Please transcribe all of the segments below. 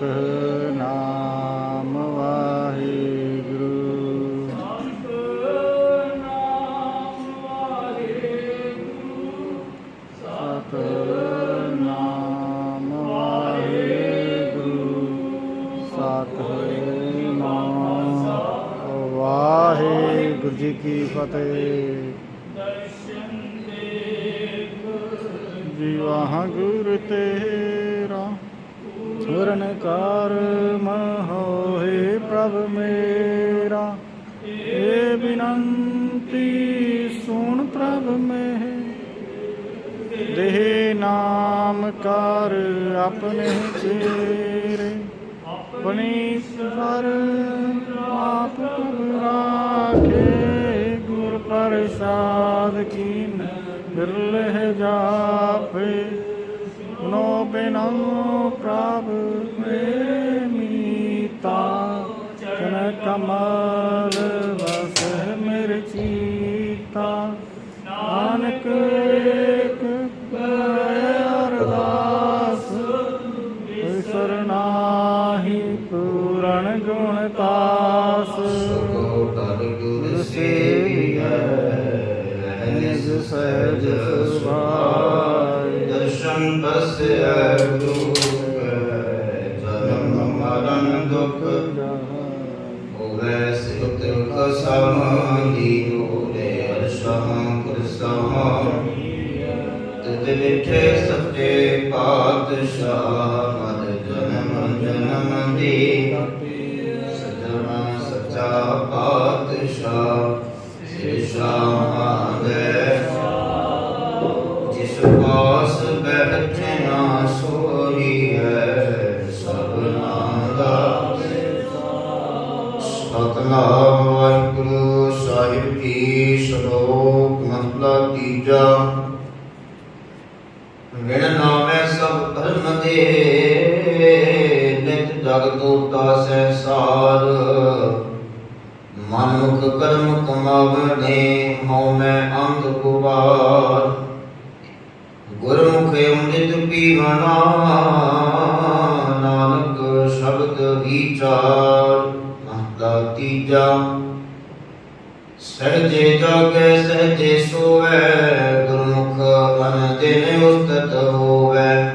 ਸਤਨਾਮ ਵਾਹਿਗੁਰੂ ਸਤਨਾਮ ਵਾਹਿਗੁਰੂ ਸਤਨਾਮ ਵਾਹਿਗੁਰੂ ਸਤਨਾਮ ਵਾਹਿਗੁਰੂ ਜੀ ਕੀ ਫਤਿਹ ਦਰਸ਼ਨ ਦੇਖ ਜੀਵਾਂ ਗੁਰ ਤੇ ਸੁਰਨ ਕਰਮ ਹੋਏ ਪ੍ਰਭ ਮੇਰਾ। ਏ ਬਿਨੰਤੀ ਸੁਣ ਪ੍ਰਭ ਮੇਰ ਦੇਹ ਨਾਮ ਕਰ ਆਪਣੇ ਚੇਰੇ। ਆਪਣੀ ਸਰ ਆਪ ਪ੍ਰਭ ਰਾਖੇ। ਗੁਰ ਪ੍ਰਸਾਦ ਕੀਨ ਬਿਰਲਹਿ ਜਾਪੇ। ਨੋ ਬਿਨੰ ਕਮਲ ਵਸ ਮਿਰ ਚੀਤਾ। ਨਾਨਕ ਏਕ ਅਰਦਾਸ। ਸਰਨਾਹੀ ਪੂਰਨ ਗੁਣ ਤਾਸ। ਸੋ ਤਰ ਗੁਰ ਸੇਵੀਐ ਨਿਜ ਸਹਿਜ ਸੁਭਾਇ ਦਰਸ਼ਨ ਬਸੈ ਗੁਰੂ ਜਨਮ ਮਰਨ ਦੁਖ ਵੈਸ ਉਤਰ ਕਸਮਾਂਦੀ ਨੂਰੇ ਅਰਸ਼ਾਂ ਕਰਸਾਂ ਤਦ ਵਿਖੇ ਸੱਚੇ ਪਾਤਸ਼ਾਹ ਸਾਹਿਬ ਸ਼ਲੋਕ ਮਹਲਾ ਤੀਜਾ। ਵਿਣ ਨਾਮੈ ਸਭ ਧਰਮ ਦੇ, ਨਿਤ ਜਗ ਤੋਤਾ ਸੰਸਾਰ। ਮਨ ਕਰਮ ਕਮਾਵਣੇ, ਹਉ ਮੈਂ ਅੰਧ ਗੁਬਾਰ ਗੁਰਮੁਖ ਅੰਮ੍ਰਿਤ ਪੀਵਣਾ ਨਾਨਕ ਸ਼ਬਦ ਵਿਚਾਰ। ਮਹਲਾ ਤੀਜਾ। ਸਹਜੇ ਜਾਗੈ ਸਹਜੇ ਸੋਵੈ, ਗੁਰਮੁਖ ਮਨ ਦਿਨ ਉਸਤਤ ਹੋਵੈ।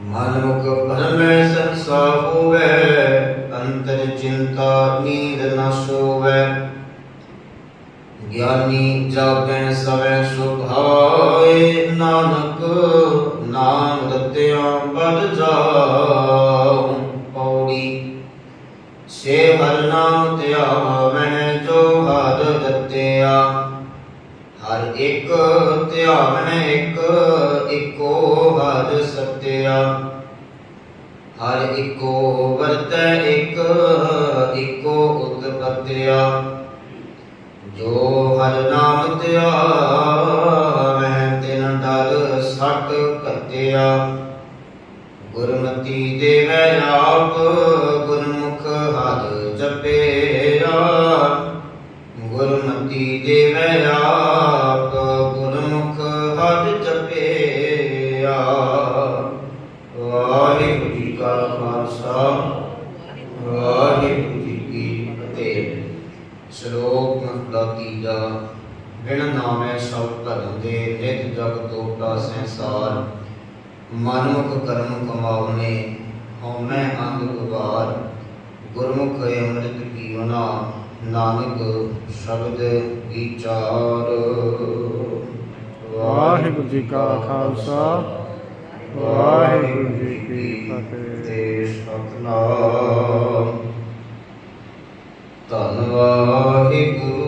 ਮਨ ਮੁਖ ਭਰਮੈ ਸੰਸਾ ਹੋਵੈ, ਅੰਤਰ ਚਿੰਤਾ ਨੀਂਦ ਨ ਸੋਵੈ। ਗਿਆਨੀ ਜਾਗੈ ਸਵੈ ਸੁਭਾਏ, ਨਾਨਕ ਨਾਮ ਰਤਿਆ ਬਦ ਜਾਉ। ਪੌੜੀ, ਸੇ ਹਰ ਨਾਮ ਧਿਆਵੈ। ਜੋ ਹਰ ਇੱਕ ਧਿਆਵੈ ਇੱਕ, ਇੱਕੋ ਹਰ ਸਤਿਆ। ਹਰ ਇੱਕੋ ਵਰਤੈ ਇੱਕ, ਇੱਕੋ ਉਤਪਤਿਆ। ਜੋ ਹਰ ਨਾਮ ਧਿਆਵੈ ਨਾਮੈ ਸਭ ਧਰਮ ਦੇ ਨਿਤ ਜਗ ਤੋਟਾ ਸੰਸਾਰ। ਮਨੁਖ ਕਰਮ ਕਮਾਉਨੇ ਹਉਮੈ ਅੰਧ ਗੁਬਾਰ ਗੁਰਮੁਖ ਅੰਮ੍ਰਿਤ ਪੀਵਨਾ ਨਾਨਕ ਸ਼ਬਦ ਵਿਚਾਰ। ਵਾਹਿਗੁਰੂ ਜੀ ਕਾ ਖਾਲਸਾ ਵਾਹਿਗੁਰੂ ਜੀ ਕੀ ਫਤਿਹ। ਸਤਨਾਮ ਧੰਨ ਵਾਹਿਗੁਰੂ।